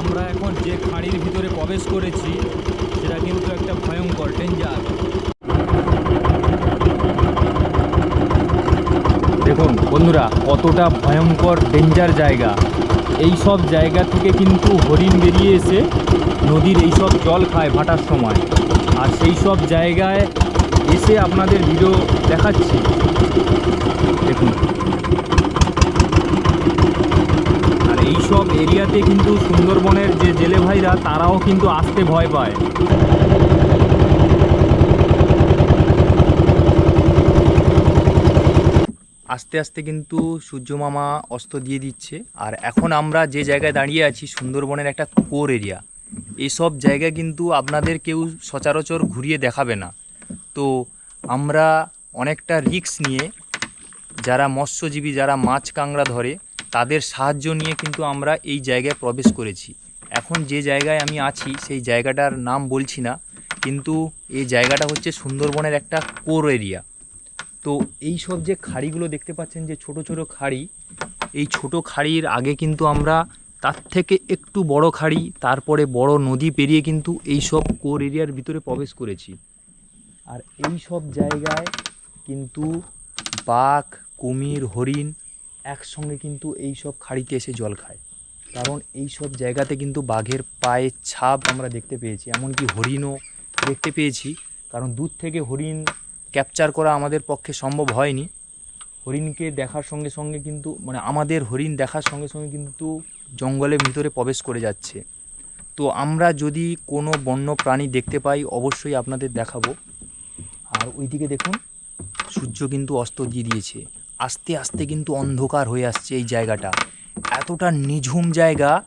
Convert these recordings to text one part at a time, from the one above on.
আমরা এখন যে খাঁড়ির ভিতরে প্রবেশ করেছি সেটা কিন্তু একটা ভয়ঙ্কর ডেঞ্জার দেখুন বন্ধুরা, কতটা ভয়ঙ্কর ডেঞ্জার জায়গা। এই সব জায়গা থেকে কিন্তু হরিণ বেরিয়ে এসে নদীর এই সব জল খায় ভাটার সময়। আর সেই সব জায়গায় এসে আপনাদের ভিডিও দেখাচ্ছি। দেখুন। আর এই সব এরিয়াতে কিন্তু সুন্দরবনের যে জেলে ভাইরা তারাও কিন্তু আসতে ভয় পায়। আস্তে আস্তে কিন্তু সূর্য মামা অস্ত দিয়ে দিচ্ছে। আর এখন আমরা যে জায়গায় দাঁড়িয়ে আছি, সুন্দরবনের একটা কোর এরিয়া। এইসব জায়গা কিন্তু আপনাদের কেউ সচরাচর ঘুরিয়ে দেখাবে না। তো আমরা অনেকটা রিস্ক নিয়ে, যারা মৎস্যজীবী, যারা মাছ কাঁকড়া ধরে, তাদের সাহায্য নিয়ে কিন্তু আমরা এই জায়গায় প্রবেশ করেছি। এখন যে জায়গায় আমি আছি, সেই জায়গাটার নাম বলছি না, কিন্তু এই জায়গাটা হচ্ছে সুন্দরবনের একটা কোর এরিয়া। তো এই সব যে খাড়িগুলো দেখতে পাচ্ছেন যে ছোট ছোট খাড়ি, এই ছোট খাড়ির আগে কিন্তু আমরা তার থেকে একটু বড় খাড়ি, তারপরে বড় নদী পেরিয়ে কিন্তু এই সব কোর এরিয়ার ভিতরে প্রবেশ করেছি। আর এই সব জায়গায় কিন্তু বাঘ, কুমির, হরিণ একসঙ্গে কিন্তু এই সব খাড়িতে এসে জল খায়। কারণ এই সব জায়গাতে কিন্তু বাঘের পায়ের ছাপ আমরা দেখতে পেয়েছি, এমনকি হরিণও দেখতে পেয়েছি। কারণ দূর থেকে হরিণ ক্যাপচার করা আমাদের পক্ষে সম্ভব হয়নি। হরিণকে দেখার সঙ্গে সঙ্গে কিন্তু মানে আমাদের হরিণ দেখার সঙ্গে সঙ্গে কিন্তু জঙ্গলের ভিতরে প্রবেশ করে যাচ্ছে। তো আমরা যদি কোনো বন্য প্রাণী দেখতে পাই, অবশ্যই আপনাদের দেখাবো। আর ওইদিকে দেখুন, সূর্য কিন্তু অস্ত দিয়ে দিয়েছে। আস্তে আস্তে কিন্তু অন্ধকার হয়ে আসছে এই জায়গাটা। এতটা নিঝুম জায়গা,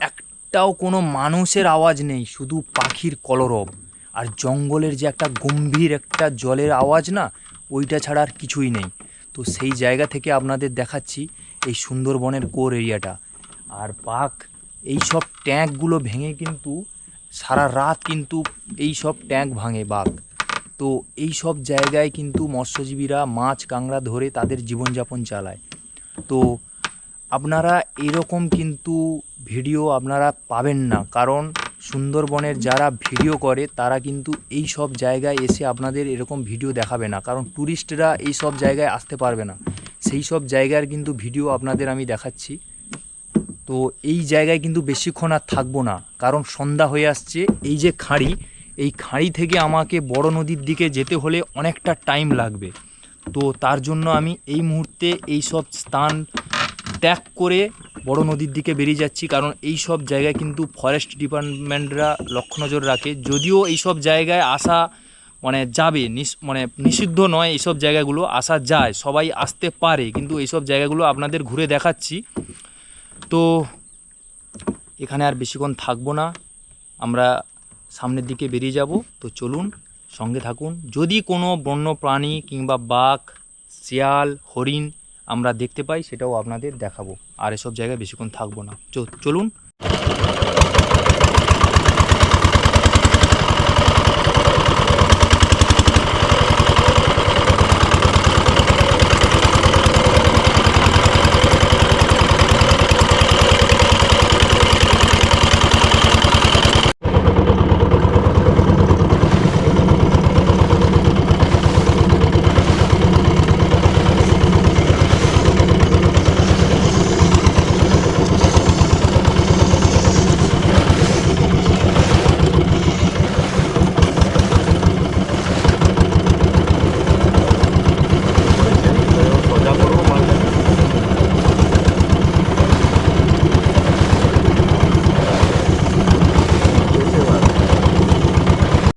একটাও কোনো মানুষের আওয়াজ নেই, শুধু পাখির কলরব। আর জঙ্গলের যে একটা গম্ভীর একটা জলের আওয়াজ না, ওইটা ছাড়া আর কিছুই নেই। তো সেই জায়গা থেকে আপনাদের দেখাচ্ছি এই সুন্দরবনের কোর এরিয়াটা। আর বাঘ এই সব ট্যাঙ্কগুলো ভেঙে কিন্তু সারা রাত কিন্তু এই সব ট্যাঙ্ক ভাঙে বাঘ। তো এই সব জায়গায় কিন্তু মৎস্যজীবীরা মাছ, কাঁকড়া ধরে তাদের জীবনযাপন চালায়। তো আপনারা এরকম কিন্তু ভিডিও আপনারা পাবেন না, কারণ সুন্দরবনের যারা ভিডিও করে, তারা কিন্তু এই সব জায়গায় এসে আপনাদের এরকম ভিডিও দেখাবে না। কারণ ট্যুরিস্টরা এই সব জায়গায় আসতে পারবে না। সেই সব জায়গার কিন্তু ভিডিও আপনাদের আমি দেখাচ্ছি। তো এই জায়গায় কিন্তু বেশিক্ষণ আর থাকব না। কারণ সন্ধ্যা হয়ে আসছে। এই যে খাঁড়ি, এই খাঁড়ি থেকে আমাকে বড় নদীর দিকে যেতে হলে অনেকটা টাইম লাগবে। তো তার জন্য আমি এই মুহূর্তে এই সব স্থান ত্যাগ করে বড় নদীর দিকে বেরিয়ে যাচ্ছি, কারণ এই সব জায়গায় কিন্তু ফরেস্ট ডিপার্টমেন্টরা লক্ষ্য নজর রাখে। যদিও এই সব জায়গায় আসা মানে যাবে মানে নিষিদ্ধ নয় এইসব জায়গাগুলো আসা যায়, সবাই আসতে পারে, কিন্তু এইসব জায়গাগুলো আপনাদের ঘুরে দেখাচ্ছি। তো এখানে আর বেশিক্ষণ থাকব না, আমরা সামনের দিকে বেরিয়ে যাব। তো চলুন, সঙ্গে থাকুন। যদি কোনো বন্য প্রাণী কিংবা বাঘ, শিয়াল, হরিণ আমরা দেখতে পাই সেটাও আপনাদের দেখাবো। আর এসব জায়গায় বেশিক্ষণ থাকব না। চলুন।